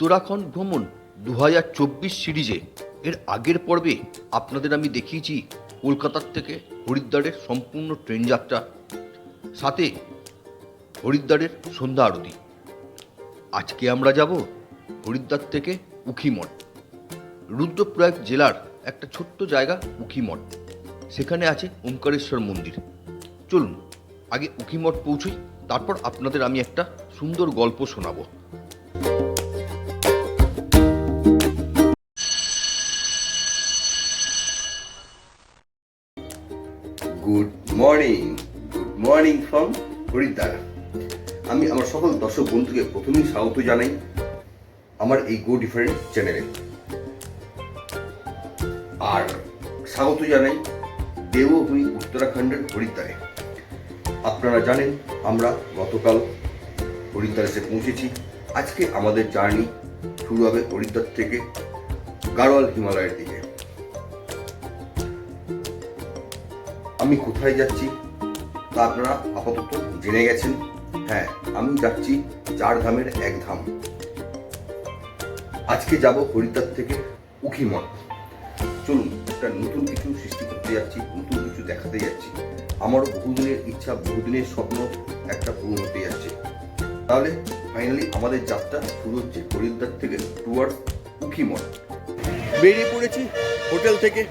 উত্তরাখণ্ড ভ্রমণ দু হাজার চব্বিশ সিরিজে। এর আগের পর্বে আপনাদের আমি দেখিয়েছি কলকাতার থেকে হরিদ্বারের সম্পূর্ণ ট্রেন যাত্রা, সাথে হরিদ্বারের সন্ধ্যা আরতি। আজকে আমরা যাব হরিদ্বার থেকে উখিমঠ রুদ্রপ্রয়াগ জেলার একটা ছোট্ট জায়গা উখিমঠ সেখানে আছে ওঙ্কারেশ্বর মন্দির। চলুন, আগে উখিমঠ পৌঁছই, তারপর আপনাদের আমি একটা সুন্দর গল্প শোনাবো। মর্নিং ফ্রম হরিদ্বার আমি আমার সকল দর্শক বন্ধুকে প্রথমেই স্বাগত জানাই আমার এই গো ডিফারেন্ট চ্যানেলে আর স্বাগত জানাই দেবভূমি উত্তরাখণ্ডের হরিদ্বারে আপনারা জানেন, আমরা গতকাল হরিদ্বার এসে পৌঁছেছি। আজকে আমাদের জার্নি শুরু হবে হরিদ্বার থেকে গাড়োয়াল হিমালয়ের দিকে। আমি কোথায় যাচ্ছি? তা আপনারা আপাতত জেনে গেছেন। হ্যাঁ আমি যাচ্ছি চার ধামের এক ধাম। আজকে যাব হরিদ্বার থেকে উখিমঠ চলুন, একটা নতুন কিছু সৃষ্টি করতে যাচ্ছি, নতুন কিছু দেখাতে যাচ্ছি। আমারও বহুদিনের ইচ্ছা, বহুদিনের স্বপ্ন একটা পূরণ হতে যাচ্ছে। তাহলে ফাইনালি আমাদের যাত্রা শুরু হচ্ছে হরিদ্বার থেকে টুয়ার্ড উখিমঠ বেরিয়ে পড়েছি হোটেল থেকে।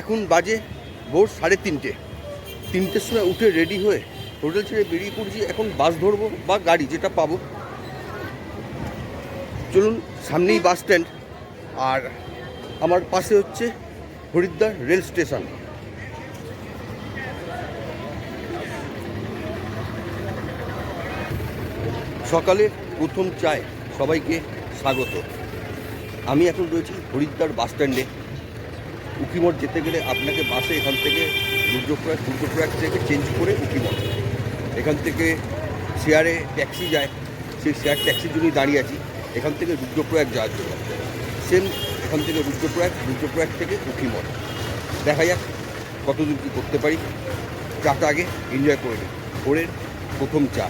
এখন বাজে ভোর সাড়ে তিনটে। তিনটের সময় উঠে রেডি হয়ে হোটেল ছেড়ে বেরিয়ে পড়ছি, এখন বাস ধরবো বা গাড়ি যেটা পাবো। চলুন, সামনেই বাস স্ট্যান্ড আর আমার পাশে হচ্ছে হরিদ্বার রেল স্টেশন সকালে প্রথম চায় সবাইকে স্বাগত। আমি এখন রয়েছি হরিদ্বার বাস স্ট্যান্ডে উকিমঠ যেতে গেলে আপনাকে বাসে এখান থেকে রুদ্রপ্রয়াগ রুদ্রপ্রয়াগ থেকে চেঞ্জ করে উকিমঠ এখান থেকে শেয়ারে ট্যাক্সি যায়, সেই শেয়ার ট্যাক্সির জন্যই দাঁড়িয়ে আছি। এখান থেকে রুদ্রপ্রয়াগ যাওয়ার জন্য। সেম এখান থেকে রুদ্রপ্রয়াগ রুদ্রপ্রয়াগ থেকে উকিমঠ দেখা যাক কতদূর কী করতে পারি। চাটা আগে এনজয় করে নিই। ভোরের প্রথম চা।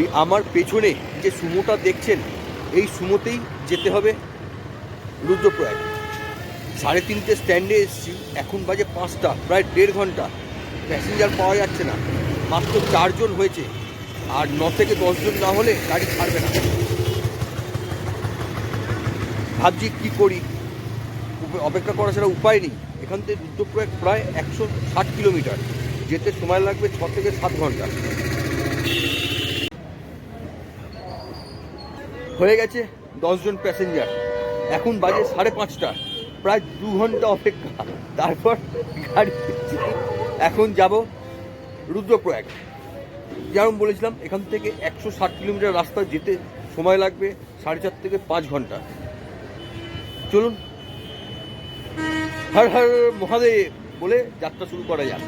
এই আমার পেছনে যে সুমোটা দেখছেন, এই সুমোতেই যেতে হবে রুদ্রপ্রয়াগ সাড়ে তিনটে স্ট্যান্ডে এসেছি। এখন বাজে পাঁচটা, প্রায় দেড় ঘণ্টা। প্যাসেঞ্জার পাওয়া যাচ্ছে না। মাত্র চারজন হয়েছে। আর ন থেকে দশজন না হলে গাড়ি ছাড়বে না। ভাবছি কী করি? অপেক্ষা করা ছাড়া উপায় নেই। এখান থেকে রুদ্রপ্রয়াগ প্রায় একশো ষাট কিলোমিটার। যেতে সময় লাগবে ছ থেকে সাত ঘণ্টা। হয়ে গেছে দশজন প্যাসেঞ্জার এখন বাজে সাড়ে পাঁচটা। প্রায় দু ঘণ্টা অপেক্ষা। তারপর গাড়ি। এখন যাব রুদ্রপ্রয়াগ। যেমন বলেছিলাম, এখান থেকে একশো ষাট কিলোমিটার রাস্তা যেতে সময় লাগবে সাড়ে চার থেকে পাঁচ ঘণ্টা। চলুন। হর হর মহাদেব বলে যাত্রা শুরু করা যাক।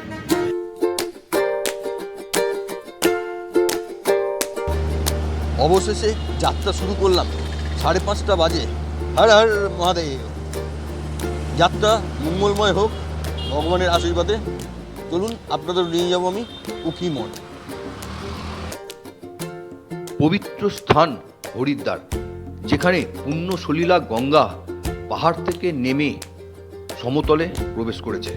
অবশেষে যাত্রা শুরু করলাম। সাড়ে পাঁচটা বাজে। হর হর মহাদেব। যাত্রা মঙ্গলময় হোক, ভগবানের আশীর্বাদে। চলুন, আপনাদের নিয়ে যাব আমি উখিমঠ পবিত্র স্থান হরিদ্বার, যেখানে পুণ্য সলীলা গঙ্গা পাহাড় থেকে নেমে সমতলে প্রবেশ করেছে।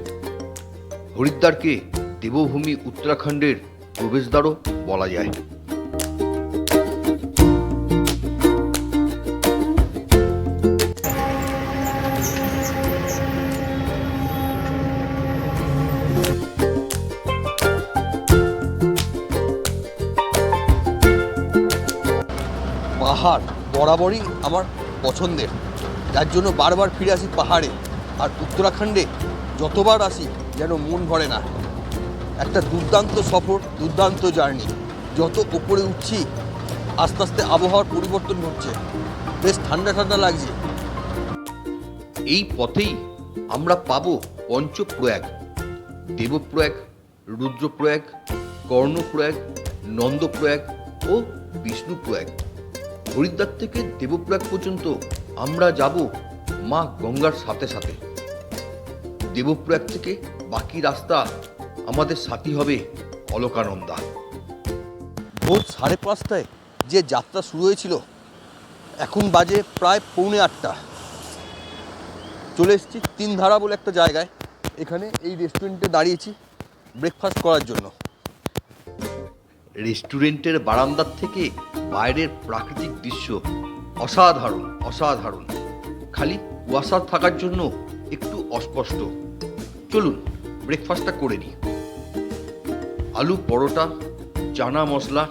হরিদ্বারকে দেবভূমি উত্তরাখণ্ডের প্রবেশদ্বারও বলা যায়। পাহাড় বরাবরই আমার পছন্দের। যার জন্য বারবার ফিরে আসি পাহাড়ে আর উত্তরাখণ্ডে যতবার আসি যেন মন ভরে না। একটা দুর্দান্ত সফর, দুর্দান্ত জার্নি। যত ওপরে উঠছি, আস্তে আস্তে আবহাওয়ার পরিবর্তন হচ্ছে বেশ ঠান্ডা ঠান্ডা লাগছে। এই পথেই আমরা পাবো পঞ্চপ্রয়াগ। দেবপ্রয়াগ, রুদ্রপ্রয়াগ, কর্ণপ্রয়াগ, নন্দপ্রয়াগ ও বিষ্ণুপ্রয়াগ। হরিদ্বার থেকে দেবপ্রয়াগ পর্যন্ত আমরা যাব মা গঙ্গার সাথে সাথে। দেবপ্রয়াগ থেকে বাকি রাস্তা আমাদের সাথী হবে অলকানন্দা। ভোর সাড়ে পাঁচটায় যে যাত্রা শুরু হয়েছিল, এখন বাজে প্রায় পৌনে আটটা। চলে এসেছি তিন ধারা বলে একটা জায়গায়। এখানে এই রেস্টুরেন্টে দাঁড়িয়েছি ব্রেকফাস্ট করার জন্য। রেস্টুরেন্টের বারান্দার থেকে বাইরের প্রাকৃতিক দৃশ্য অসাধারণ অসাধারণ। খালি কুয়াশা থাকার জন্য একটু অস্পষ্ট। চলুন ব্রেকফাস্টটা করে নিই। আলু, পরোটা, চানা মশলা,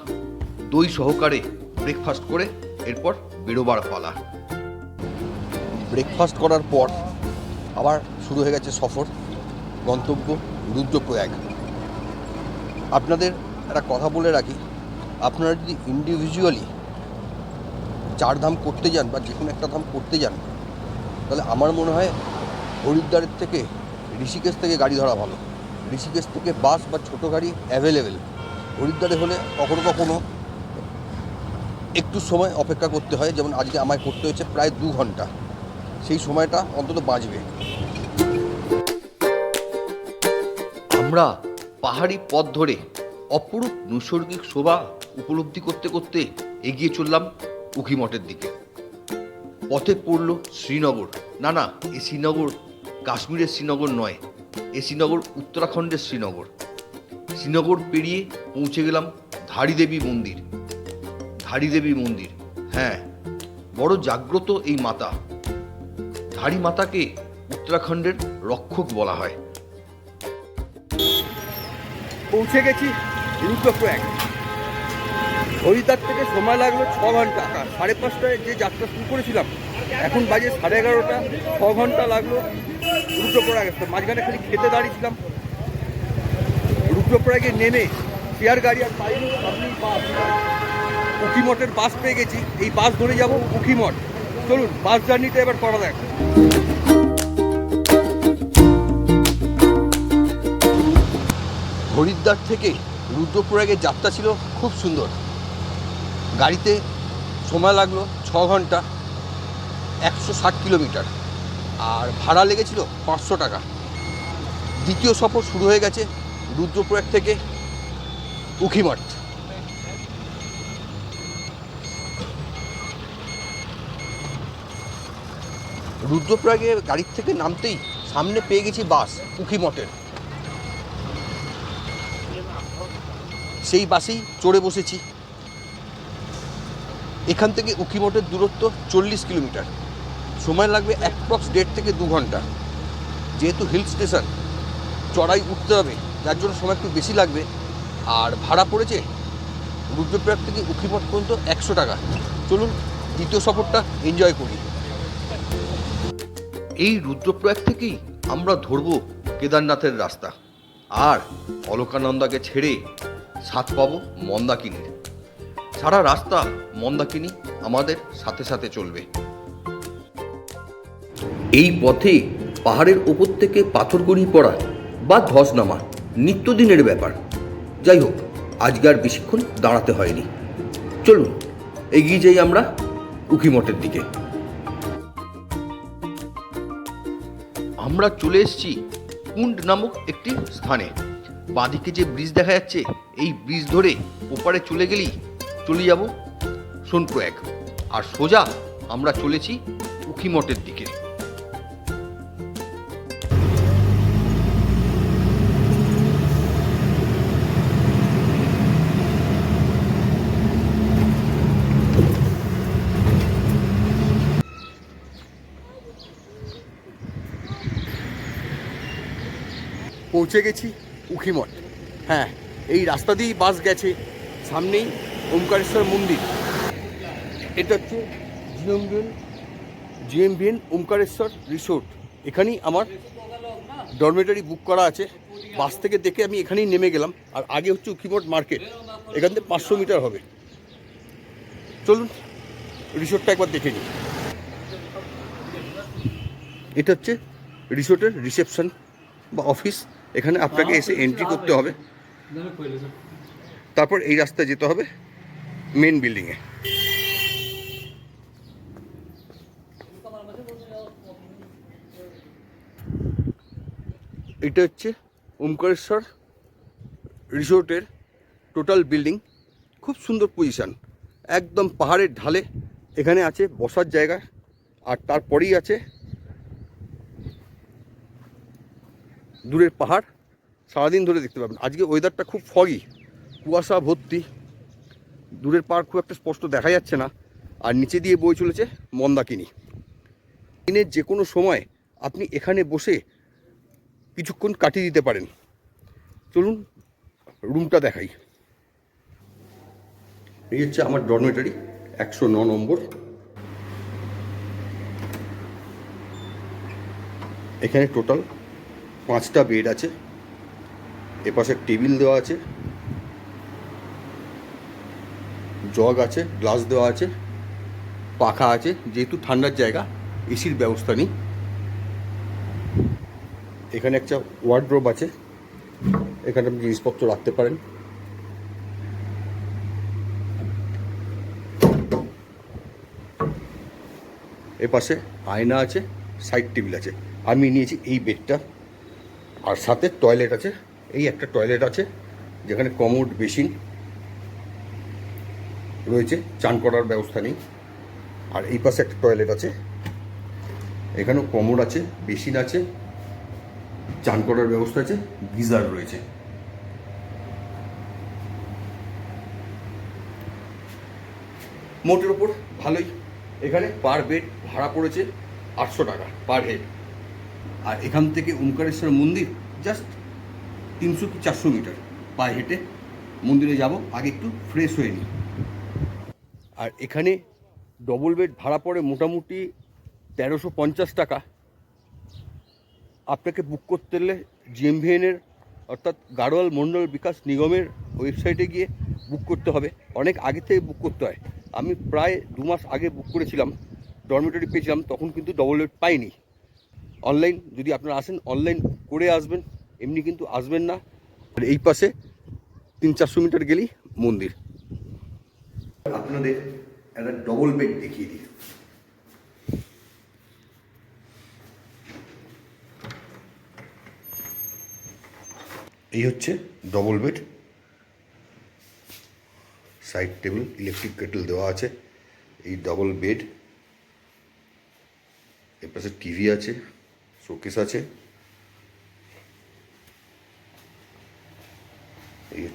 দই সহকারে ব্রেকফাস্ট করে এরপর বেরোবার পালা। ব্রেকফাস্ট করার পর আবার শুরু হয়ে গেছে সফর, গন্তব্য, রুদ্রপ্রয়াগ। আপনাদের একটা কথা বলে রাখি, আপনারা যদি ইন্ডিভিজুয়ালি চার ধাম করতে যান বা যে কোনো একটা ধাম করতে যান, তাহলে আমার মনে হয় হরিদ্বারের থেকে ঋষিকেশ থেকে গাড়ি ধরা ভালো। ঋষিকেশ থেকে বাস বা ছোটো গাড়ি অ্যাভেলেবেল হরিদ্বারে হলে কখনো কখনো একটু সময় অপেক্ষা করতে হয়, যেমন আজকে আমায় করতে হয়েছে প্রায় দু ঘণ্টা। সেই সময়টা অন্তত বাঁচবে। আমরা পাহাড়ি পথ ধরে অপরূপ নৈসর্গিক শোভা উপলব্ধি করতে করতে এগিয়ে চললাম উখিমঠের দিকে। পথে পড়ল শ্রীনগর। না না, এ শ্রীনগর কাশ্মীরের শ্রীনগর নয়, এ শ্রীনগর উত্তরাখণ্ডের শ্রীনগর। শ্রীনগর পেরিয়ে পৌঁছে গেলাম ধারীদেবী মন্দির। ধারীদেবী মন্দির হ্যাঁ বড় জাগ্রত এই মাতা। ধারী মাতাকে উত্তরাখণ্ডের রক্ষক বলা হয়। পৌঁছে গেছি। রুদ্রপ্রয়াগ হরিদ্বার থেকে সময় লাগল ছ ঘণ্টা। সাড়ে পাঁচটায় যে যাত্রা শুরু করেছিলাম, এখন বাজে সাড়ে এগারোটা। ছ ঘণ্টা লাগল রুদ্রপ্রয়াগ আসতে মাঝখানে খালি খেতে দাঁড়িয়েছিলাম। রুদ্রপ্রয়াগে নেমে চেয়ার গাড়ি আর পাইনি বাস। বাস পেয়ে গেছি। এই বাস ধরে যাব উখিমঠ চলুন, বাস জার্নিটা এবার করা দেখ হরিদ্বার থেকে রুদ্রপ্রয়াগের যাত্রা ছিল খুব সুন্দর। গাড়িতে সময় লাগল ছ ঘণ্টা, একশো ষাট কিলোমিটার। আর ভাড়া লেগেছিল পাঁচশো টাকা। দ্বিতীয় সফর শুরু হয়ে গেছে রুদ্রপ্রয়াগ থেকে উখিমঠ। রুদ্রপ্রয়াগে গাড়ির থেকে নামতেই সামনে পেয়ে গেছি বাস, উখিমঠের। সেই বাসেই চড়ে বসেছি। এখান থেকে উখিমঠের দূরত্ব চল্লিশ কিলোমিটার। সময় লাগবে অ্যাপ্রক্স দেড় থেকে দু ঘণ্টা। যেহেতু হিল স্টেশন চড়াই উঠতে হবে যার জন্য সময় একটু বেশি লাগবে। আর ভাড়া পড়েছে রুদ্রপ্রয়াগ থেকে উখিমঠ পর্যন্ত একশো টাকা। চলুন দ্বিতীয় সফরটা এনজয় করি। এই রুদ্রপ্রয়াগ থেকেই আমরা ধরব কেদারনাথের রাস্তা। আর অলকানন্দাকে ছেড়ে সাথ পাবো মন্দাকিনীর সারা রাস্তা মন্দাকিনী আমাদের সাথে সাথে চলবে। এই পথে পাহাড়ের ওপর থেকে পাথর গড়িয়ে পড়া বা ধস নামা নিত্যদিনের ব্যাপার। যাই হোক, আজকে আর বেশিক্ষণ দাঁড়াতে হয়নি। চলুন, এগিয়ে যাই আমরা উখিমঠের দিকে। আমরা চলে এসেছি কুন্ড নামক একটি স্থানে। বাঁদিকে যে ব্রিজ দেখা যাচ্ছে এই ব্রিজ ধরে ওপারে চলে গেলেই চলে যাব সোনপ্রয়াগ। আর সোজা আমরা চলেছি উখিমঠের দিকে। পৌঁছে গেছি উখিমঠ হ্যাঁ। এই রাস্তা দিয়েই বাস গেছে। সামনেই ওমকারেশ্বর মন্দির। এটা হচ্ছে জিএমবিএন জিএমবিএন ওমকারেশ্বর রিসোর্ট। এখানেই আমার ডরমেটারি বুক করা আছে। বাস থেকে দেখে আমি এখানেই নেমে গেলাম। আর আগে হচ্ছে উখিমঠ মার্কেট। এখান থেকে পাঁচশো মিটার হবে। চলুন, রিসোর্টটা একবার দেখে নিই। এটা হচ্ছে রিসোর্টের রিসেপশন বা অফিস। এখানে আপনাকে এসে এন্ট্রি করতে হবে। তারপর এই রাস্তায় যেতে হবে মেন বিল্ডিংয়ে এটা হচ্ছে ওমকারেশ্বর রিসোর্টের টোটাল বিল্ডিং খুব সুন্দর পজিশান একদম পাহাড়ের ঢালে এখানে আছে বসার জায়গা, আর তারপরেই আছে দূরের পাহাড়। সারাদিন ধরে দেখতে পাবেন। আজকে ওয়েদারটা খুব ফগি কুয়াশা, ভর্তি। দূরের পাহাড় খুব একটা স্পষ্ট দেখা যাচ্ছে না। আর নিচে দিয়ে বই চলেছে মন্দাকিনি। দিনের যে কোনো সময় আপনি এখানে বসে কিছুক্ষণ কাটিয়ে দিতে পারেন। চলুন রুমটা দেখাই। এই হচ্ছে আমার ডরমেটারি একশো ন নম্বর। এখানে টোটাল পাঁচটা বেড আছে। এপাশে টেবিল দেওয়া আছে। জগ আছে, গ্লাস দেওয়া আছে, পাখা আছে, যেহেতু ঠান্ডার জায়গা, এসির ব্যবস্থা নেই। এখানে একটা ওয়ার্ড্রোব আছে, এখানে আপনি জিনিসপত্র রাখতে পারেন। এপাশে আয়না আছে সাইড টেবিল আছে। আমি নিয়েছি এই বেডটা আর সাথে টয়লেট আছে। এই একটা টয়লেট আছে, যেখানে কমোড বেসিন রয়েছে, চান করার ব্যবস্থা নেই। আর এই পাশে একটা টয়লেট আছে, এখানেও কমোড আছে বেসিন আছে, চান করার ব্যবস্থা আছে, গিজার রয়েছে। মোটের ওপর ভালোই, এখানে পার বেড ভাড়া পড়েছে আটশো টাকা পার হেড আর এখান থেকে ওমকারেশ্বর মন্দির জাস্ট তিনশো কি চারশো মিটার। পায়ে হেঁটে মন্দিরে যাব, আগে একটু ফ্রেশ হয়ে নিই। আর এখানে ডবল বেড ভাড়া পড়ে মোটামুটি তেরোশো পঞ্চাশ টাকা। আপনাকে বুক করতে হলে জিএমভিএনের অর্থাৎ গাড়োয়াল মণ্ডল বিকাশ নিগমের ওয়েবসাইটে গিয়ে বুক করতে হবে। অনেক আগে থেকে বুক করতে হয়। আমি প্রায় দু মাস আগে বুক করেছিলাম ডরমেটরি পেয়েছিলাম, তখন কিন্তু ডবল বেড পাইনি। অনলাইন যদি আপনারা আসেন অনলাইন করে আসবেন। এমনি কিন্তু আসবেন না। আর এই পাশে তিন চারশো মিটার গেলেই মন্দির। আপনাদের একটা ডবল বেড দেখিয়ে দিই। এই হচ্ছে double bed side table electric kettle দেওয়া আছে। এই ডবল বেড এর পাশে টিভি আছে শোকেস আছে।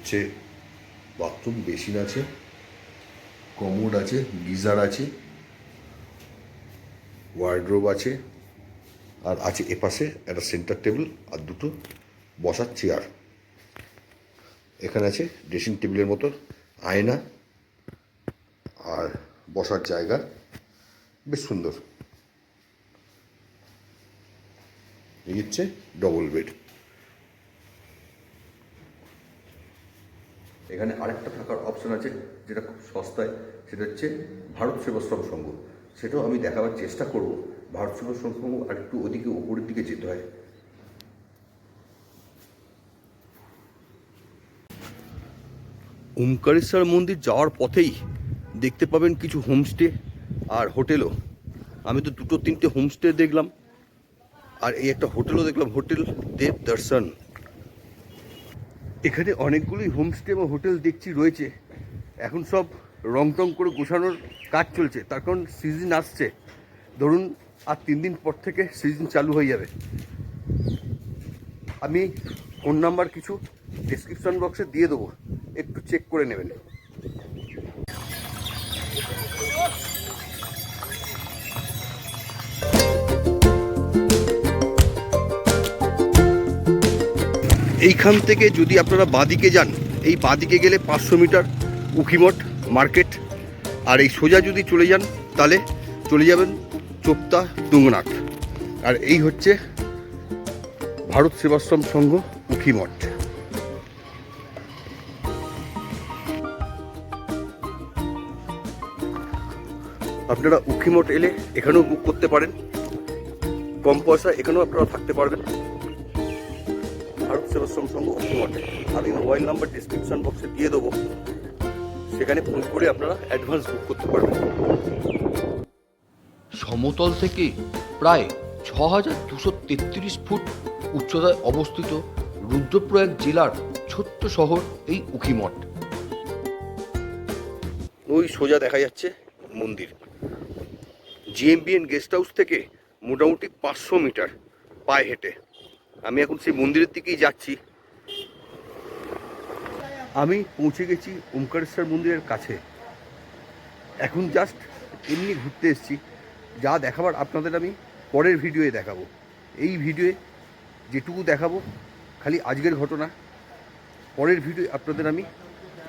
হচ্ছে, বাথরুম বেসিন আছে, কমোড আছে, গিজার আছে, ওয়ার্ড্রোব আছে, আর আছে এপাশে একটা সেন্টার টেবিল আর দুটো বসার চেয়ার। এখানে আছে ড্রেসিং টেবিলের মতো আয়না আর বসার জায়গা, বেশ সুন্দর। এই হচ্ছে ডবল বেড এখানে আরেকটা থাকার অপশন আছে, যেটা খুব সস্তায়, সেটা হচ্ছে ভারত সেবাশ্রম সংঘ। সেটাও আমি দেখাবার চেষ্টা করব। ভারত সেবাশ্রম সংঘ আর একটু ওদিকে উপরের দিকে যেতে হয়। ওমকারেশ্বর মন্দির যাওয়ার পথেই দেখতে পাবেন কিছু হোমস্টে আর হোটেলও। আমি তো দুটো তিনটে হোমস্টে দেখলাম। আর এই একটা হোটেলও দেখলাম, হোটেল দেব দর্শন। এখানে অনেকগুলোই হোমস্টে বা হোটেল দেখছি রয়েছে। এখন সব রং টং করে গোছানোর কাজ চলছে। তার কারণ সিজন আসছে। ধরুন, আর তিন দিন পর থেকে সিজন চালু হয়ে যাবে। আমি ফোন নাম্বার কিছু ডিসক্রিপশন বক্সে দিয়ে দেবো। একটু চেক করে নেবেন। এইখান থেকে যদি আপনারা বাদিকে যান, এই বাদিকে গেলে পাঁচশো মিটার উখিমঠ মার্কেট। আর এই সোজা যদি চলে যান, তাহলে চলে যাবেন চোপ্তা তুঙ্গনাথ আর এই হচ্ছে ভারত সেবাশ্রম সংঘ উখিমঠ আপনারা উখিমঠ এলে এখানেও বুক করতে পারেন। কম পয়সা এখানেও আপনারা থাকতে পারবেন। ভারত সেবাশ্রম সংঘ উখিমঠে আমি মোবাইল নাম্বার ডিসক্রিপশন বক্সে দিয়ে দেবো। সেখানে ফোন করে আপনারা অ্যাডভান্স বুক করতে পারবেন। সমতল থেকে প্রায় ছ হাজার দুশো তেত্রিশ ফুট উচ্চতায় অবস্থিত রুদ্রপ্রয়াগ জেলার ছোট্ট শহর এই উখিমঠ ওই সোজা দেখা যাচ্ছে মন্দির। জিএমবিএন গেস্ট হাউস থেকে মোটামুটি পাঁচশো মিটার পায়ে হেঁটে। আমি এখন সেই মন্দিরের দিকেই যাচ্ছি। আমি পৌঁছে গেছি ওমকারেশ্বর মন্দিরের কাছে। এখন জাস্ট এমনি ঘুরতে এসেছি। যা দেখাবার আপনাদের আমি পরের ভিডিওয়ে দেখাবো। এই ভিডিওয়ে যেটুকু দেখাবো, খালি আজকের ঘটনা। পরের ভিডিও আপনাদের আমি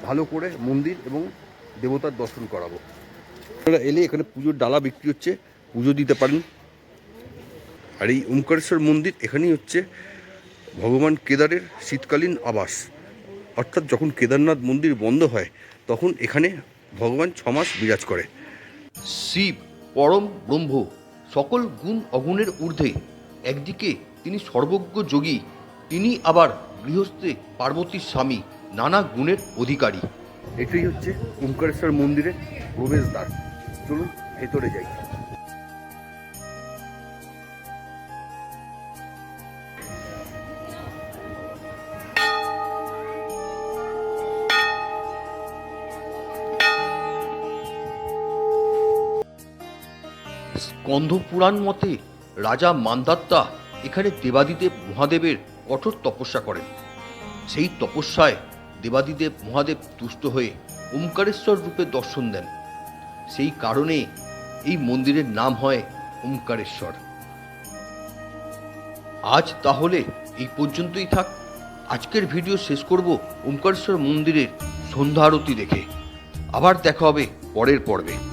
ভালো করে মন্দির এবং দেবতার দর্শন করাবো। এলে এখানে পুজোর ডালা বিক্রি হচ্ছে। পুজো দিতে পারেন। আর এই ওমকারেশ্বর মন্দির এখানেই হচ্ছে ভগবান কেদারের শীতকালীন আবাস। অর্থাৎ যখন কেদারনাথ মন্দির বন্ধ হয় তখন এখানে ভগবান ছমাস বিরাজ করে। শিব পরম ব্রহ্ম সকল গুণ অগুণের ঊর্ধ্বে একদিকে তিনি সর্বজ্ঞ যোগী তিনি আবার গৃহস্থে পার্বতীর স্বামী নানা গুণের অধিকারী। এটাই হচ্ছে ওমকারেশ্বর মন্দিরের প্রবেশদ্বার। চলুন ভেতরে যাই। স্কন্ধ পুরাণ মতে রাজা মান্দাত্তা এখানে দেবাদিদেব মহাদেবের কঠোর তপস্যা করেন। সেই তপস্যায় দেবাদিদেব মহাদেব তুষ্ট হয়ে ওমকারেশ্বর রূপে দর্শন দেন। সেই কারণে এই মন্দিরের নাম হয় ওমকারেশ্বর। আজ তাহলে এই পর্যন্তই থাক। আজকের ভিডিও শেষ করব ওমকারেশ্বর মন্দিরের সন্ধ্যা আরতি দেখে। আবার দেখা হবে পরের পর্বে।